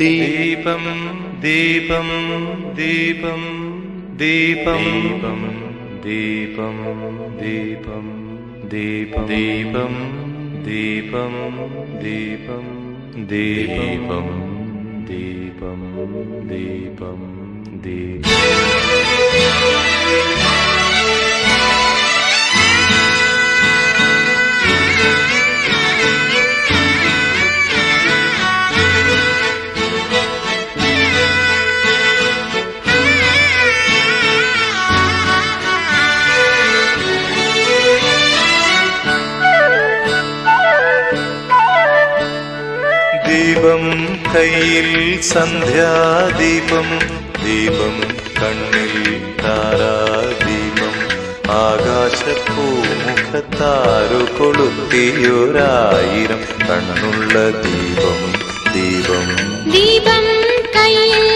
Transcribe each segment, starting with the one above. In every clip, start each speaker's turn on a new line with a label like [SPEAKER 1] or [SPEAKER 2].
[SPEAKER 1] दीपं दीपंपं दीपं
[SPEAKER 2] दीपं देवीपं दीपं दीपं ദീപം കയ്യിൽ സന്ധ്യാദീപം ദീപം കണ്ണിൽ താരാദീപം ആകാശപ്പൂമുഖത്താരു കൊളുത്തിയൊരായിരം കണ്ണുള്ള ദീപം ദീപം.
[SPEAKER 1] ദീപം കയ്യിൽ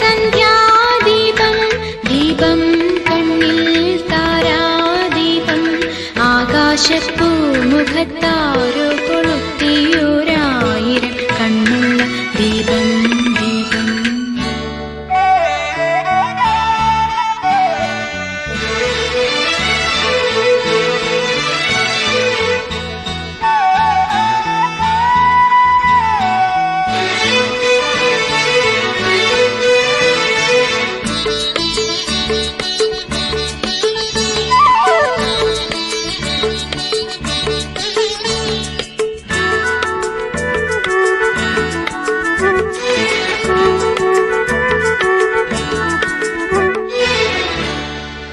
[SPEAKER 1] സന്ധ്യാദീപം ദീപം കണ്ണിൽ താരാദീപം ആകാശപ്പൂമുഖത്താരോ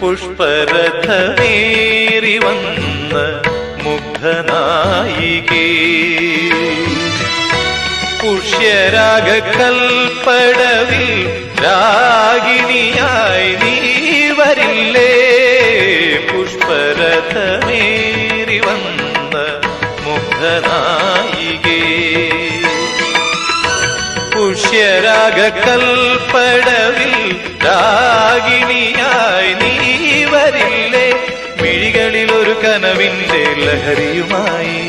[SPEAKER 2] പുഷ്പരഥമേറി വന്ന മുഗ്ധനായികേ. പുഷ്യരാഗ കൽപ്പടവിൽ രാഗിണിയായി നീ വരില്ലേ. പുഷ്പരഥമേറി വന്ന മുഗ്ധനായികേ. പുഷ്യരാഗ കൽപ്പടവിൽ രാഗിണിയായി നീ കനവിന്റെ ലഹരിയുമായി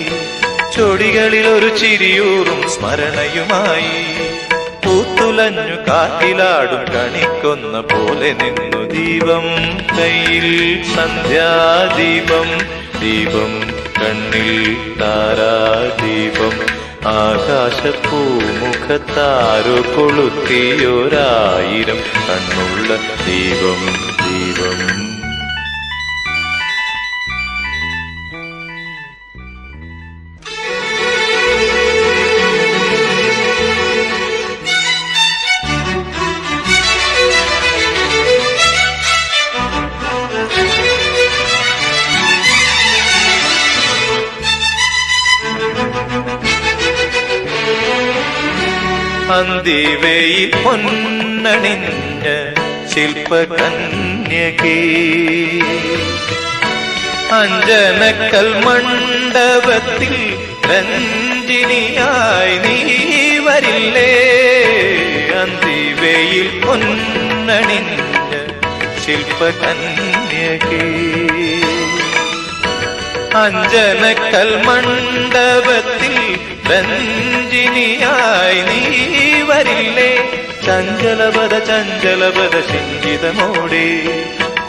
[SPEAKER 2] ചൊടികളിൽ ഒരു ചിരിയൂറും സ്മരണയുമായി പൂത്തുലഞ്ഞു കാറ്റിലാടും കണിക്കൊന്ന പോലെ നിന്നു ദീപം കയ്യിൽ സന്ധ്യാദീപം ദീപം കണ്ണിൽ താരാദീപം ആകാശപ്പൂമുഖത്താരോ കൊളുത്തിയൊരായിരം കണ്ണുള്ള ദീപം. അന്തിവയിൽ പൊന്നണിഞ്ഞ ശില്പകന്യകേ അഞ്ജനക്കൽ മണ്ഡപത്തിൽ രഞ്ജിനിയായി നീ വരില്ലേ അന്തിവയിൽ പൊന്നണിഞ്ഞ ശില്പകന്യകേ അഞ്ജനക്കൽ മണ്ഡപത്തിൽ രഞ്ജിനിയായി നീ വരില്ലേ? ചഞ്ചലപദ ചഞ്ചലപദ ശിഞ്ചിതമോടെ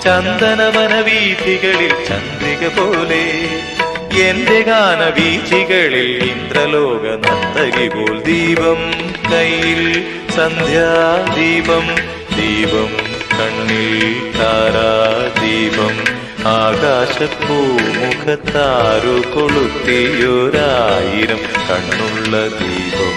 [SPEAKER 2] ചന്ദനവന വീഥികളിൽ ചന്ദ്രിക പോലെ. എന്റെ ഗാന വീഥികളിൽ ഇന്ദ്രലോക നന്ദകി പോൽ ദീപം കയ്യിൽ സന്ധ്യാദീപം ദീപം കണ്ണിൽ താരാദീപം ആകാശപ്പൂമുഖത്താരു കൊളുത്തിയൊരായിരം കണ്ണുള്ള ദീപം.